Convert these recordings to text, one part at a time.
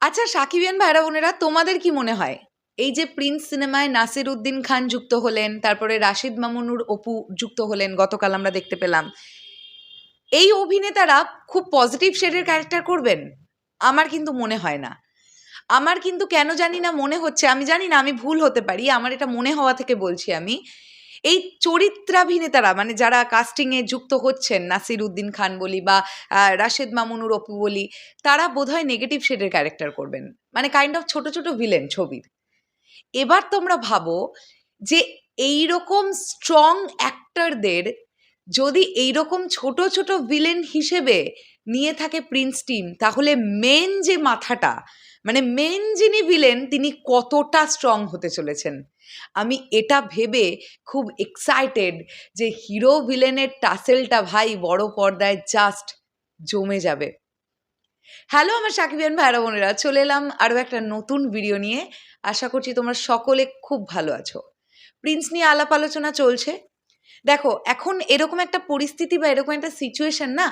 আচ্ছা সাকিবিয়ান ভাইরা বোনেরা তোমাদের কি মনে হয়? এই যে প্রিন্স সিনেমায় নাসির উদ্দিন খান যুক্ত হলেন, তারপরে রাশিদ মামুনুর অপু যুক্ত হলেন গতকাল আমরা দেখতে পেলাম। এই অভিনেতারা খুব পজিটিভ শেডের ক্যারেক্টার করবেন? আমার কিন্তু মনে হয় না। আমার কিন্তু কেন জানি না মনে হচ্ছে, আমি জানি না, আমি ভুল হতে পারি, আমার এটা মনে হওয়া থেকে বলছি আমি। এই চরিত্রাভিনেতারা মানে যারা কাস্টিংয়ে যুক্ত হচ্ছেন নাসির উদ্দিন খান বলি বা রাশেদ মামুনুর অপু বলি, তারা বোধহয় নেগেটিভ শেডের ক্যারেক্টার করবেন। মানে কাইন্ড অফ ছোট ছোট ভিলেন ছবির। এবার তোমরা ভাবো যে এই রকম স্ট্রং অ্যাক্টরদের যদি এই রকম ছোট ছোট ভিলেন হিসেবে নিয়ে থাকে প্রিন্স টিম তাহলে মেন যে মাথাটা মানে মেন যিনি ভিলেন তিনি কতটা স্ট্রং হতে চলেছেন। আমি এটা ভেবে খুব এক্সাইটেড যে হিরো ভিলেনের টাসেলটা ভাই বড় পর্দায় জাস্ট জমে যাবে। হ্যালো আমার সাকিবিয়ান ভাইরা বোনেরা, চলে এলাম আরও একটা নতুন ভিডিও নিয়ে। আশা করছি তোমরা সকলে খুব ভালো আছো। প্রিন্স নিয়ে আলাপ আলোচনা চলছে। দেখো, এখন এরকম একটা পরিস্থিতি বা এরকম একটা সিচুয়েশন না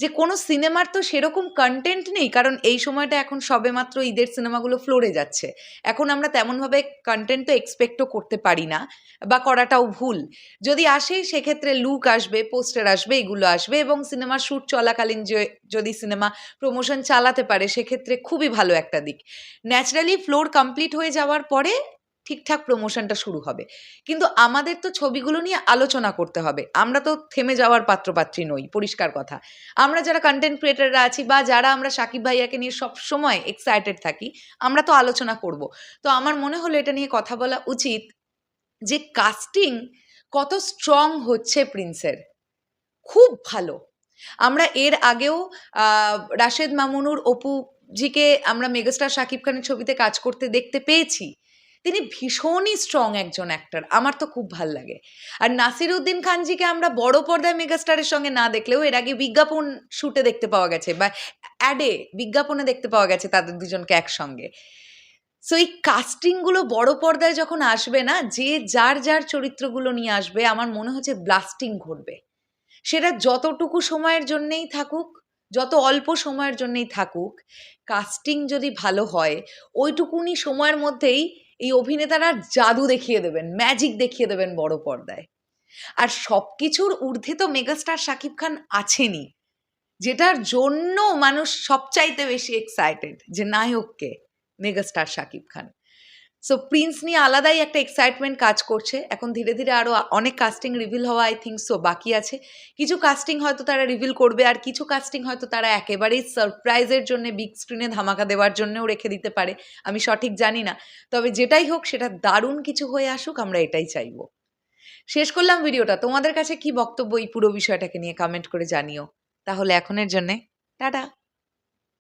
যে কোনো সিনেমার তো সেরকম কন্টেন্ট নেই, কারণ এই সময়টা এখন সবেমাত্র ঈদের সিনেমাগুলো ফ্লোরে যাচ্ছে। এখন আমরা তেমনভাবে কন্টেন্ট তো এক্সপেক্টও করতে পারি না বা করাটাও ভুল। যদি আসে, সেক্ষেত্রে লুক আসবে পোস্টার আসবে, এগুলো আসবে এবং সিনেমার শ্যুট চলাকালীন যে, যদি সিনেমা প্রমোশন চালাতে পারে, সেক্ষেত্রে খুবই ভালো একটা দিক। ন্যাচারালি ফ্লোর কমপ্লিট হয়ে যাওয়ার পরে ঠিকঠাক প্রমোশনটা শুরু হবে। কিন্তু আমাদের তো ছবিগুলো নিয়ে আলোচনা করতে হবে। আমরা তো থেমে যাওয়ার পাত্রপাত্রী নই, পরিষ্কার কথা। আমরা যারা কন্টেন্ট ক্রিয়েটাররা আছি বা যারা আমরা সাকিব ভাইয়াকে নিয়ে সব সময় এক্সাইটেড থাকি, আমরা তো আলোচনা করব। তো আমার মনে হলো এটা নিয়ে কথা বলা উচিত যে কাস্টিং কত স্ট্রং হচ্ছে প্রিন্সের খুব ভালো। আমরা এর আগেও রাশেদ মামুনুর, অপু জিকে আমরা মেগাস্টার শাকিব খানের ছবিতে কাজ করতে দেখতে পেয়েছি। তিনি ভীষণই স্ট্রং একজন অ্যাক্টর আমার তো খুব ভালো লাগে। আর নাসির উদ্দিন খানজিকে আমরা বড় পর্দায় মেগাস্টারের সঙ্গে না দেখলেও এর আগে বিজ্ঞাপন শুটে দেখতে পাওয়া গেছে, বা অ্যাডে বিজ্ঞাপনে দেখতে পাওয়া গেছে তাদের দুজনকে একসঙ্গে। সো এই কাস্টিংগুলো বড় পর্দায় যখন আসবে না, যে যার যার চরিত্রগুলো নিয়ে আসবে, আমার মনে হচ্ছে ব্লাস্টিং ঘটবে। সেটা যতটুকু সময়ের জন্যেই থাকুক, যত অল্প সময়ের জন্যেই থাকুক কাস্টিং যদি ভালো হয়, ওইটুকুনি সময়ের মধ্যেই এই অভিনেতারা জাদু দেখিয়ে দেবেন ম্যাজিক দেখিয়ে দেবেন বড় পর্দায়। আর সব কিছুর ঊর্ধ্বে তো মেগাস্টার শাকিব খান আছেনই, যেটার জন্য মানুষ সবচাইতে বেশি এক্সাইটেড যে নায়ককে megastar Shakib Khan. So prince নিয়ে আলাদাই একটা এক্সাইটমেন্ট কাজ করছে। এখন ধীরে ধীরে আরও অনেক কাস্টিং রিভিল হওয়া আই থিঙ্ক সো বাকি আছে। কিছু কাস্টিং হয়তো তারা রিভিল করবে আর কিছু কাস্টিং হয়তো তারা একেবারেই সারপ্রাইজের জন্য বিগ স্ক্রিনে ধামাকা দেওয়ার জন্যও রেখে দিতে পারে। আমি সঠিক জানি না। তবে যেটাই হোক, সেটা দারুণ কিছু হয়ে আসুক, আমরা এটাই চাইব। শেষ করলাম ভিডিওটা। তোমাদের কাছে কি বক্তব্য এই পুরো বিষয়টাকে নিয়ে কমেন্ট করে জানিও। তাহলে এখনের জন্যে, টাটা।